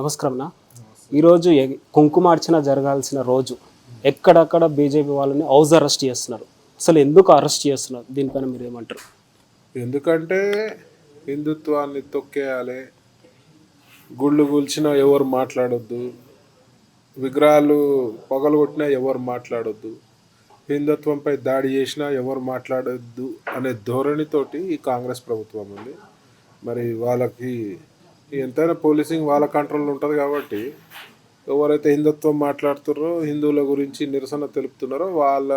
నమస్కారం అన్న ఈరోజు కుంకుమార్చన జరగాల్సిన రోజు. ఎక్కడక్కడ బీజేపీ వాళ్ళని హౌస్ అరెస్ట్ చేస్తున్నారు. అసలు ఎందుకు అరెస్ట్ చేస్తున్నారు? దీనిపైన మీరు ఏమంటారు ఎందుకంటే హిందుత్వాన్ని తొక్కేయాలి. గుళ్ళు కూల్చినా ఎవరు మాట్లాడొద్దు. విగ్రహాలు పగలగొట్టినా ఎవరు మాట్లాడొద్దు. హిందుత్వంపై దాడి చేసినా ఎవరు మాట్లాడొద్దు అనే ధోరణితోటి ఈ కాంగ్రెస్ ప్రభుత్వం ఉంది. మరి వాళ్ళకి ఎంతైనా పోలీసింగ్ వాళ్ళ కంట్రోల్లో ఉంటుంది కాబట్టి ఎవరైతే హిందుత్వం మాట్లాడుతున్నారో హిందువుల గురించి నిరసన తెలుపుతున్నారో వాళ్ళ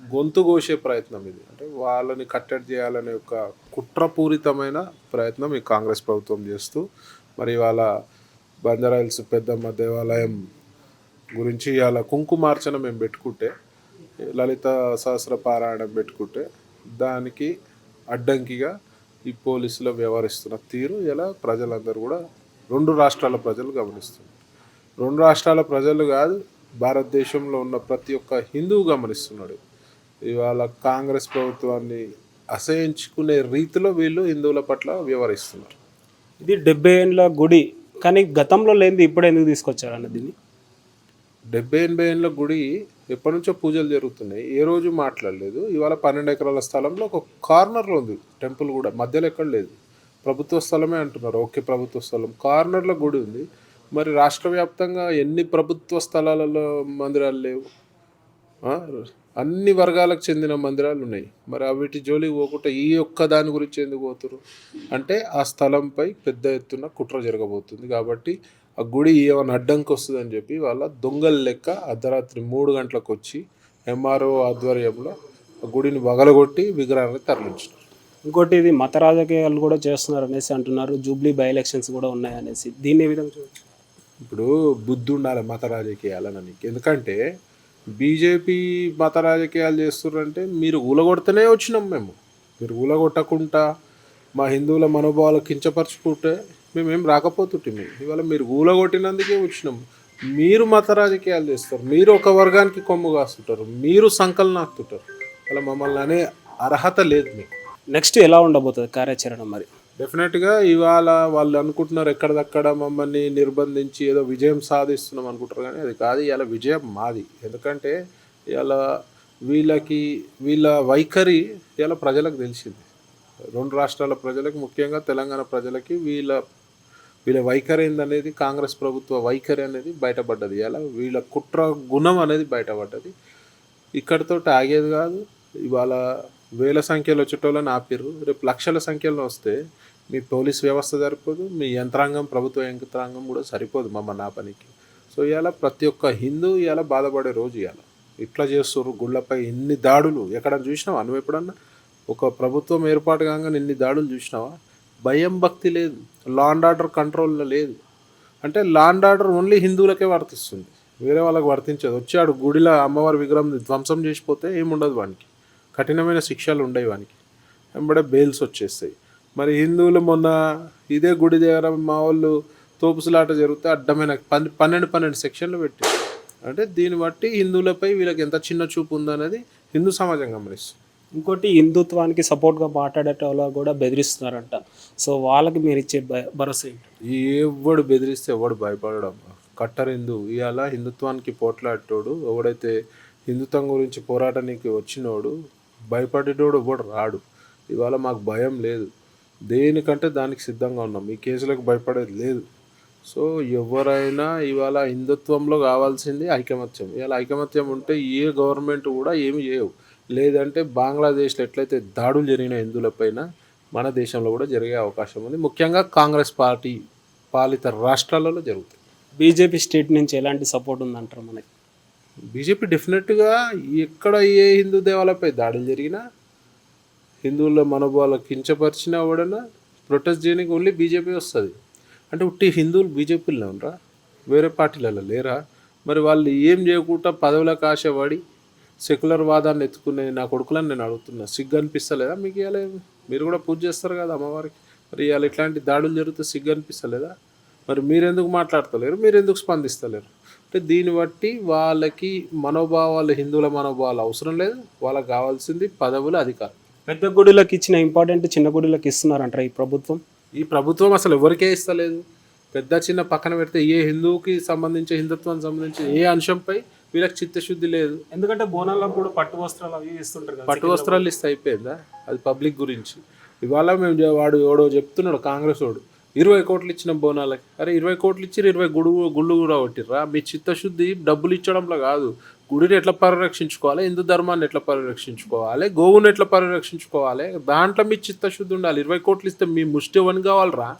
గొంతు కోసే ప్రయత్నం ఇది. అంటే వాళ్ళని కట్టడి చేయాలనే ఒక కుట్రపూరితమైన ప్రయత్నం ఈ కాంగ్రెస్ ప్రభుత్వం చేస్తూ మరి వాళ్ళ బంజారాయిల్స్ పెద్దమ్మ దేవాలయం గురించి ఇవాళ కుంకుమార్చన మేము పెట్టుకుంటే లలిత సహస్ర పారాయణం పెట్టుకుంటే దానికి అడ్డంకిగా ఈ పోలీసులు వ్యవహరిస్తున్న తీరు ఇలా ప్రజలందరూ కూడా రెండు రాష్ట్రాల ప్రజలు గమనిస్తున్నారు. రెండు రాష్ట్రాల ప్రజలు కాదు భారతదేశంలో ఉన్న ప్రతి ఒక్క హిందువు గమనిస్తున్నాడు. ఇవాళ కాంగ్రెస్ ప్రభుత్వాన్ని అసహించుకునే రీతిలో వీళ్ళు హిందువుల పట్ల వ్యవహరిస్తున్నారు. ఇది డెబ్బై ఏళ్ళ గుడి. కానీ గతంలో లేనిది ఇప్పుడు ఎందుకు తీసుకొచ్చారు అన్న దీన్ని? డెబ్బై ఎనభై ఏళ్ళ గుడి ఎప్పటి నుంచో పూజలు జరుగుతున్నాయి. ఏ రోజు మాట్లాడలేదు. ఇవాళ పన్నెండు ఎకరాల స్థలంలో ఒక కార్నర్లో ఉంది టెంపుల్ కూడా. మధ్యలో ఎక్కడ లేదు. ప్రభుత్వ స్థలమే అంటున్నారు. ఓకే ప్రభుత్వ స్థలం. కార్నర్లో గుడి ఉంది. మరి రాష్ట్ర వ్యాప్తంగా ఎన్ని ప్రభుత్వ స్థలాలలో మందిరాలు లేవు? అన్ని వర్గాలకు చెందిన మందిరాలు ఉన్నాయి. మరి అవిటి జోలికి పోకుండా ఈ ఒక్క దాని గురించి ఎందుకు పోతురు అంటే ఆ స్థలంపై పెద్ద ఎత్తున కుట్ర జరగబోతుంది కాబట్టి ఆ గుడి ఏమైనా అడ్డంకి వస్తుందని చెప్పి వాళ్ళ దొంగల లెక్క అర్ధరాత్రి మూడు గంటలకు వచ్చి ఎంఆర్ఓ ఆధ్వర్యంలో ఆ గుడిని వగలగొట్టి విగ్రహాన్ని తరలించినారు. ఇంకోటి ఇది మత రాజకీయాలు కూడా చేస్తున్నారు అనేసి అంటున్నారు. జూబ్లీ బై ఎలక్షన్స్ కూడా ఉన్నాయి అనేసి. దీన్ని ఏ విధంగా చూడొచ్చు? ఇప్పుడు బుద్ధి ఉండాలి మత రాజకీయాలని ఎందుకంటే బీజేపీ మత రాజకీయాలు చేస్తున్నారంటే మీరు ఊలగొడితేనే వచ్చినాం మేము. మీరు ఊలగొట్టకుండా మా హిందువుల మనోభావాలు కించపరచుకుంటే మేమేం రాకపోతుంటే ఇవాళ మీరు ఊలగొట్టినందుకే వచ్చినాం. మీరు మత రాజకీయాలు చేస్తారు. మీరు ఒక వర్గానికి కొమ్ము కాస్తుంటారు. మీరు సంకలనం ఆకుతుంటారు అలా మమ్మల్ని అనే అర్హత లేదు మీకు. నెక్స్ట్ ఎలా ఉండబోతుంది కార్యాచరణ మరి? డెఫినెట్గా ఇవాళ వాళ్ళు అనుకుంటున్నారు ఎక్కడిదక్కడ మమ్మల్ని నిర్బంధించి ఏదో విజయం సాధిస్తున్నాం అనుకుంటారు కానీ అది కాదు. ఇవాళ విజయం మాది. ఎందుకంటే ఇవాళ వీళ్ళకి వీళ్ళ వైఖరి ఇవాళ ప్రజలకు తెలిసింది. రెండు రాష్ట్రాల ప్రజలకు ముఖ్యంగా తెలంగాణ ప్రజలకి వీళ్ళ వీళ్ళ వైఖరి ఏందనేది కాంగ్రెస్ ప్రభుత్వ వైఖరి అనేది బయటపడ్డది. అలా వీళ్ళ కుట్ర గుణం అనేది బయటపడ్డది. ఇక్కడితో ఆగేది కాదు. ఇవాళ వేల సంఖ్యలో వచ్చేటోళ్ళని ఆపిర్రు. రేపు లక్షల సంఖ్యలో వస్తే మీ పోలీస్ వ్యవస్థ సరిపోదు మీ యంత్రాంగం ప్రభుత్వ యంత్రాంగం కూడా సరిపోదు మమ్మ నా పనికి. సో ఇవాళ ప్రతి ఒక్క హిందూ ఇవాళ బాధపడే రోజు ఇవాళ. ఇట్లా చేస్తుర్రు గుళ్ళపై ఎన్ని దాడులు. ఎక్కడ చూసినావా? నువ్వు ఎప్పుడన్నా? ఒక ప్రభుత్వం ఏర్పాటు కాగానే ఎన్ని దాడులు చూసినావా? భయం భక్తి లేదు. లా అండ్ ఆర్డర్ కంట్రోల్లో లేదు. అంటే లా అండ్ ఆర్డర్ ఓన్లీ హిందువులకే వర్తిస్తుంది. వేరే వాళ్ళకి వర్తించదు. వచ్చాడు గుడిలో అమ్మవారి విగ్రహం ధ్వంసం చేసిపోతే ఏముండదు వానికి. కఠినమైన శిక్షలు ఉండేవి వానికి. వెంబడే బెయిల్స్ వచ్చేస్తాయి. మరి హిందువులు మొన్న ఇదే గుడి దగ్గర మా వాళ్ళు తోపుసులాట జరిగితే అడ్డమైన పన్ పన్నెండు పన్నెండు సెక్షన్లు పెట్టి అంటే దీన్ని బట్టి హిందువులపై వీళ్ళకి ఎంత చిన్న చూపు ఉందనేది హిందూ సమాజం గమనిస్తుంది. ఇంకోటి హిందుత్వానికి సపోర్ట్గా మాట్లాడేటోళ్ళ కూడా బెదిరిస్తున్నారంట. సో వాళ్ళకి మీరు ఇచ్చే భరోసా ఏంటి? ఎవడు బెదిరిస్తే ఎవడు భయపడడం? కట్టర్ హిందూ. ఇవాళ హిందుత్వానికి పోట్లాడేటోడు ఎవడైతే హిందుత్వం గురించి పోరాటానికి వచ్చినోడు భయపడేటోడు ఎవడు రాడు. ఇవాళ మాకు భయం లేదు. దేనికంటే దానికి సిద్ధంగా ఉన్నాం. ఈ కేసులకు భయపడేది లేదు. సో ఎవరైనా ఇవాళ హిందుత్వంలో కావాల్సింది ఐకమత్యం. ఇవాళ ఐకమత్యం ఉంటే ఏ గవర్నమెంట్ కూడా ఏమి చేయవు. లేదంటే బంగ్లాదేశ్లో ఎట్లయితే దాడులు జరిగిన హిందువులపైన మన దేశంలో కూడా జరిగే అవకాశం ఉంది. ముఖ్యంగా కాంగ్రెస్ పార్టీ పాలిత రాష్ట్రాలలో జరుగుతుంది. బీజేపీ స్టేట్ నుంచి ఎలాంటి సపోర్ట్ ఉందంటారు మనకి? బీజేపీ డెఫినెట్గా ఎక్కడ ఏ హిందూ దేవాలయపై దాడులు జరిగినా హిందువుల మనోభావాలు కించపరిచినా ఎవడన్నా ప్రొటెస్ట్ చేయడానికి ఓన్లీ బీజేపీ వస్తుంది. అంటే ఉట్టి హిందువులు బీజేపీలో ఉండరా వేరే పార్టీలలో లేరా? మరి వాళ్ళు ఏం చేయకుండా పదవులకు ఆశపడి సెక్యులర్ వాదాన్ని ఎత్తుకునే నా కొడుకులని నేను అడుగుతున్నా. సిగ్గు అనిపిస్తలేదా మీకు ఇవాళ మీరు కూడా పూజ చేస్తారు కదా అమ్మవారికి. మరి ఇవాళ ఇట్లాంటి దాడులు జరిగితే సిగ్గు అనిపిస్తలేదా మరి మీరెందుకు మాట్లాడతలేరు? మీరు ఎందుకు స్పందిస్తలేరు? అంటే దీన్ని బట్టి వాళ్ళకి మనోభావాలు హిందువుల మనోభావాలు అవసరం లేదు. వాళ్ళకి కావాల్సింది పదవులు అధికారం. పెద్ద గుడిలకు ఇచ్చిన ఇంపార్టెంట్ చిన్న గుడిలకు ఇస్తున్నారంటారా ఈ ప్రభుత్వం. ఈ ప్రభుత్వం అసలు ఎవరికే ఇస్తలేదు? పెద్ద చిన్న పక్కన పెడితే ఏ హిందువుకి సంబంధించి హిందుత్వానికి సంబంధించి ఏ అంశంపై వీళ్ళకి చిత్తశుద్ధి లేదు. ఎందుకంటే బోనాలకు కూడా పట్టు వస్త్రాలు అవి ఇస్తుంటారు కదా పట్టు వస్త్రాలు ఇస్తే అయిపోయిందా అది పబ్లిక్ గురించి. ఇవాళ మేము వాడు ఎవడో చెప్తున్నాడు కాంగ్రెస్ వాడు. ఇరవై కోట్లు ఇచ్చిన బోనాలకి. అరే ఇరవై కోట్లు ఇచ్చి ఇరవై గుడు గుళ్ళు కూడా కొట్టిర్రా. మీ చిత్తశుద్ధి డబ్బులు ఇచ్చడంలో కాదు. గుడిని ఎట్లా పరిరక్షించుకోవాలి? హిందూ ధర్మాన్ని ఎట్లా పరిరక్షించుకోవాలి? గోవుని ఎట్లా పరిరక్షించుకోవాలి? దాంట్లో మీ చిత్తశుద్ధి ఉండాలి. ఇరవై కోట్లు ఇస్తే మీ ముష్టి ఎవరిని కావాలరా.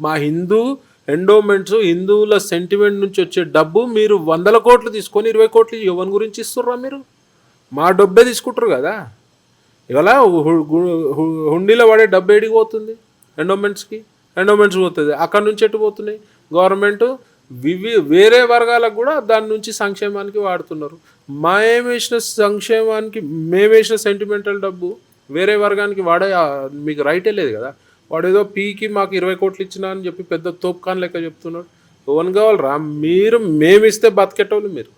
మా హిందూ ఎండోమెంట్స్ హిందువుల సెంటిమెంట్ నుంచి వచ్చే డబ్బు మీరు వందల కోట్లు తీసుకొని ఇరవై కోట్లు ఎవరి గురించి ఇస్తుర్రా మీరు? మా డబ్బే తీసుకుంటారు కదా? ఇవాళ హుండీలో పడే డబ్బు ఏడికి పోతుంది? ఎండోమెంట్స్కి ఎండోమెంట్స్ పోతుంది. అక్కడ నుంచి ఎటు పోతున్నాయి? గవర్నమెంట్ వివి వేరే వర్గాలకు కూడా దాని నుంచి సంక్షేమానికి వాడుతున్నారు. మేమేసిన వేసిన సంక్షేమానికి మేమేసిన సెంటిమెంటల్ డబ్బు వేరే వర్గానికి వాడే మీకు రైటే లేదు కదా? వాడు ఏదో పీకి మాకు ఇరవై కోట్లు ఇచ్చినా అని చెప్పి పెద్ద తోపుకాన్ లెక్క చెప్తున్నాడు. ఓన్ కావాలరా? మీరు మేము ఇస్తే బతికేటోళ్ళు మీరు.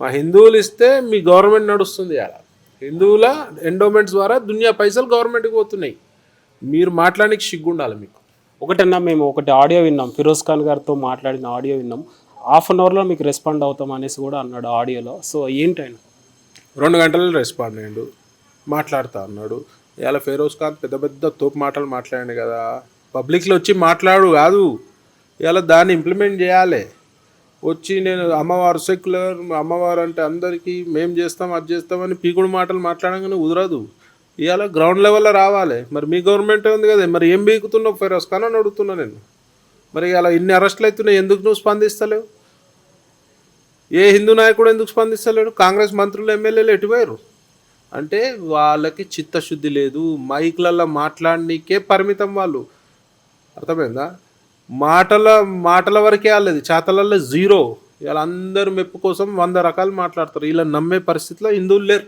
మా హిందువులు ఇస్తే మీ గవర్నమెంట్ నడుస్తుంది అలా హిందువుల ఎండోమెంట్స్ ద్వారా దునియా పైసలు గవర్నమెంట్కి పోతున్నాయి. మీరు మాట్లాడడానికి సిగ్గుండాలి మీకు. ఒకటన్నా మేము ఒకటి ఆడియో విన్నాం. ఫిరోజ్ ఖాన్ గారితో మాట్లాడిన ఆడియో విన్నాం. హాఫ్ అన్ అవర్లో మీకు రెస్పాండ్ అవుతాం అనేసి కూడా అన్నాడు ఆడియోలో. సో ఏంటైనా రెండు గంటలు రెస్పాండ్ అయ్యిండు. మాట్లాడుతా అన్నాడు. ఇవాళ ఫెరోజ్ ఖాన్ పెద్ద పెద్ద తోపు మాటలు మాట్లాడాడు కదా. పబ్లిక్లో వచ్చి మాట్లాడు కాదు. ఇవాళ దాన్ని ఇంప్లిమెంట్ చేయాలి. వచ్చి నేను అమ్మవారు సెక్యులర్ అమ్మవారు అంటే అందరికీ మేం చేస్తాం అది చేస్తామని పీకుడు మాటలు మాట్లాడంగానే కుదరదు ఇవాళ గ్రౌండ్ లెవెల్లో రావాలి. మరి మీ గవర్నమెంట్ ఉంది కదా. మరి ఏం బీకుతున్నావు ఫెరోజ్ ఖాన్ అని అడుగుతున్నా నేను. మరి అలా ఇన్ని అరెస్టులు అవుతున్నాయి ఎందుకు నువ్వు స్పందిస్తలేవు? ఏ హిందూ నాయకుడు ఎందుకు స్పందిస్తలేడు? కాంగ్రెస్ మంత్రులు ఎమ్మెల్యేలు ఎటుపోయారు? అంటే వాళ్ళకి చిత్తశుద్ధి లేదు. మైక్లలో మాట్లాడనీకే పరిమితం వాళ్ళు. అర్థమైందా? మాటల మాటల వరకే వాళ్ళది. చేతలలో జీరో. వీళ్ళందరూ మెప్పు కోసం వంద రకాలు మాట్లాడతారు. వీళ్ళని నమ్మే పరిస్థితిలో హిందువులు లేరు.